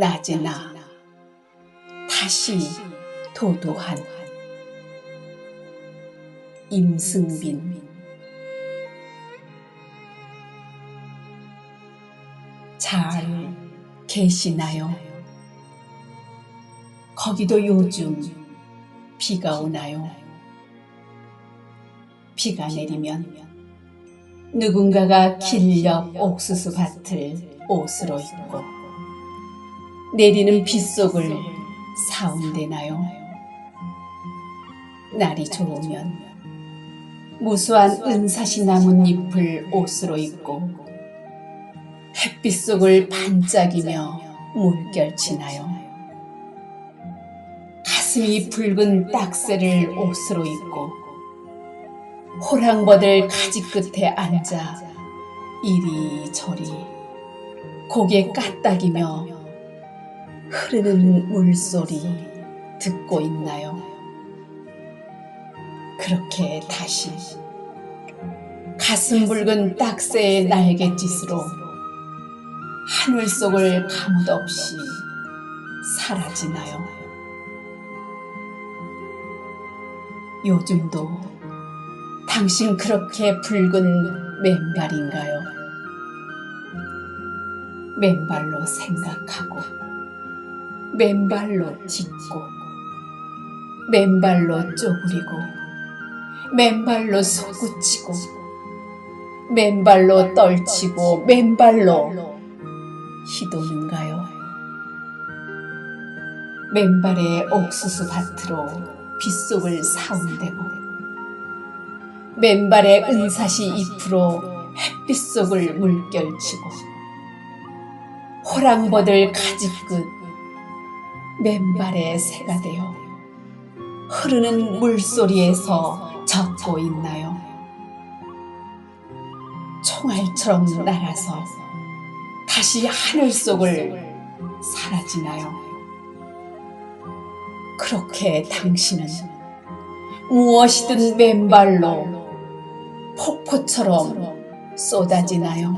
낮이나 다시 도도한 임승빈 잘 계시나요? 거기도 요즘 비가 오나요? 비가 내리면 누군가가 길 옆 옥수수 밭을 옷으로 입고 내리는 빗속을 사운대나요? 날이 좋으면 무수한 은사시 나뭇잎을 옷으로 입고 햇빛 속을 반짝이며 물결치나요? 가슴이 붉은 딱새를 옷으로 입고 호랑버들 가지 끝에 앉아 이리저리 고개 까딱이며 흐르는 물소리 듣고 있나요? 그렇게 다시 가슴 붉은 딱새의 날갯짓으로 하늘 속을 가뭇 없이 사라지나요? 요즘도 당신 그렇게 붉은 맨발인가요? 맨발로 생각하고, 맨발로 딛고, 맨발로 쪼그리고, 맨발로 솟구치고, 맨발로 떨치고, 맨발로 휘도는가요? 맨발의 옥수수 밭으로 빗속을 사운대고, 맨발의 은사시 잎으로 햇빛 속을 물결치고 호랑버들 가지끝 맨발의 새가 되어 흐르는 물소리에서 젖고 있나요? 총알처럼 날아서 다시 하늘 속을 사라지나요? 그렇게 당신은 무엇이든 맨발로 폭포처럼 쏟아지나요?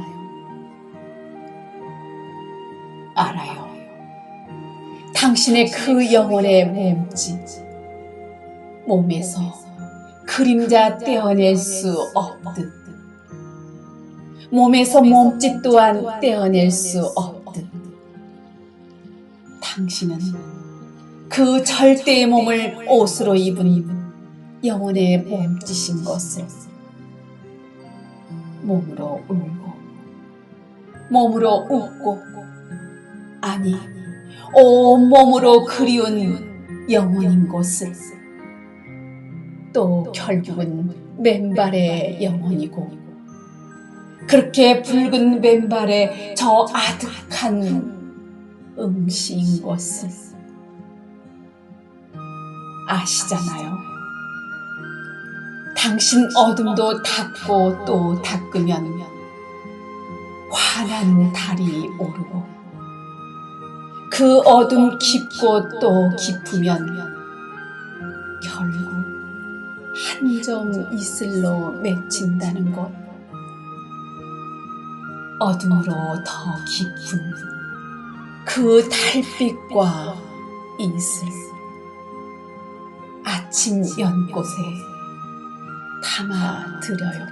알아요. 당신의 그 영혼의 몸짓, 몸에서 그림자 떼어낼 수 없듯, 몸에서 몸짓 또한 떼어낼 수 없듯, 당신은 그 절대의 몸을 옷으로 입은 영혼의 몸짓인 것을 몸으로 울고 몸으로 웃고 아니 온 몸으로 그리운 영혼인 것을 또 결국은 맨발의 영혼이고 그렇게 붉은 맨발의 저 아득한 응시인 것을 아시잖아요. 당신 어둠도 닦고 또 닦으면 환한 달이 오르고 그 어둠 깊고 또 깊으면 결국 한 점 이슬로 맺힌다는 것 어둠으로 더 깊은 그 달빛과 이슬 아침 연꽃에 담아드려요.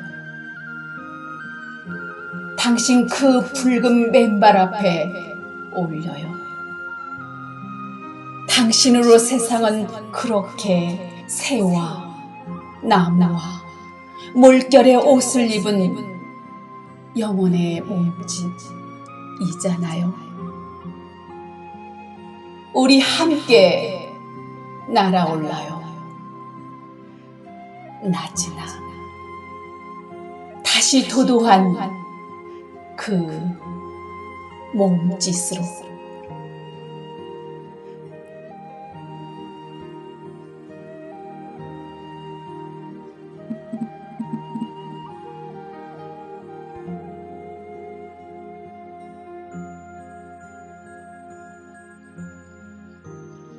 당신 그 붉은 맨발 앞에 올려요. 당신으로 세상은 그렇게 새와 나무와 물결의 옷을 입은 영혼의 몸짓이잖아요. 우리 함께 날아올라요. 낮이나 다시 도도한 그 몸짓으로